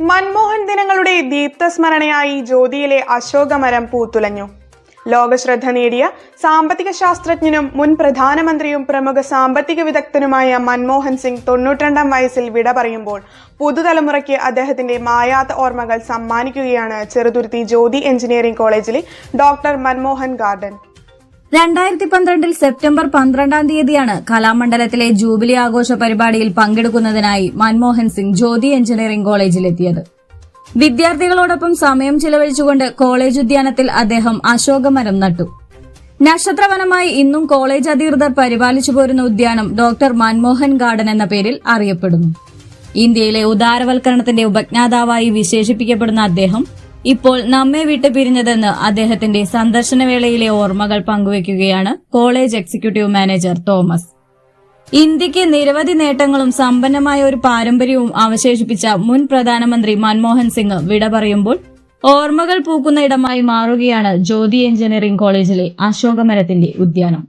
മൻമോഹൻ ദിനങ്ങളുടെ ദീപ്തസ്മരണയായി ജ്യോതിയിലെ അശോകമരം പൂത്തുലഞ്ഞു. ലോകശ്രദ്ധ നേടിയ സാമ്പത്തിക ശാസ്ത്രജ്ഞനും മുൻ പ്രധാനമന്ത്രിയും പ്രമുഖ സാമ്പത്തിക വിദഗ്ധനുമായ മൻമോഹൻ സിംഗ് തൊണ്ണൂറ്റിരണ്ടാം വയസ്സിൽ വിട പറയുമ്പോൾ പുതുതലമുറയ്ക്ക് അദ്ദേഹത്തിന്റെ മായാത്ത ഓർമ്മകൾ സമ്മാനിക്കുകയാണ് ചെറുതുരുത്തി ജ്യോതി എഞ്ചിനീയറിംഗ് കോളേജിലെ ഡോക്ടർ മൻമോഹൻ ഗാർഡൻ. രണ്ടായിരത്തി പന്ത്രണ്ടിൽ സെപ്റ്റംബർ പന്ത്രണ്ടാം തീയതിയാണ് കലാമണ്ഡലത്തിലെ ജൂബിലി ആഘോഷ പരിപാടിയിൽ പങ്കെടുക്കുന്നതിനായി മൻമോഹൻ സിംഗ് ജ്യോതി എഞ്ചിനീയറിംഗ് കോളേജിലെത്തിയത്. വിദ്യാർത്ഥികളോടൊപ്പം സമയം ചിലവഴിച്ചുകൊണ്ട് കോളേജ് ഉദ്യാനത്തിൽ അദ്ദേഹം അശോകമരം നട്ടു. നക്ഷത്രവനമായി ഇന്നും കോളേജ് അധികൃതർ പരിപാലിച്ചു പോരുന്ന ഉദ്യാനം ഡോക്ടർ മൻമോഹൻ ഗാർഡൻ എന്ന പേരിൽ അറിയപ്പെടുന്നു. ഇന്ത്യയിലെ ഉദാരവൽക്കരണത്തിന്റെ ഉപജ്ഞാതാവായി വിശേഷിപ്പിക്കപ്പെടുന്ന അദ്ദേഹം ഇപ്പോൾ നമ്മെ വിട്ട് പിരിഞ്ഞതെന്ന് അദ്ദേഹത്തിന്റെ സന്ദർശനവേളയിലെ ഓർമ്മകൾ പങ്കുവയ്ക്കുകയാണ് കോളേജ് എക്സിക്യൂട്ടീവ് മാനേജർ തോമസ്. ഇന്ത്യയ്ക്ക് നിരവധി നേട്ടങ്ങളും സമ്പന്നമായ ഒരു പാരമ്പര്യവും അവശേഷിപ്പിച്ച മുൻ പ്രധാനമന്ത്രി മൻമോഹൻ സിംഗ് വിട പറയുമ്പോൾ ഓർമ്മകൾ പൂക്കുന്ന ഇടമായി മാറുകയാണ് ജ്യോതി എഞ്ചിനീയറിംഗ് കോളേജിലെ അശോകമരത്തിന്റെ ഉദ്യാനം.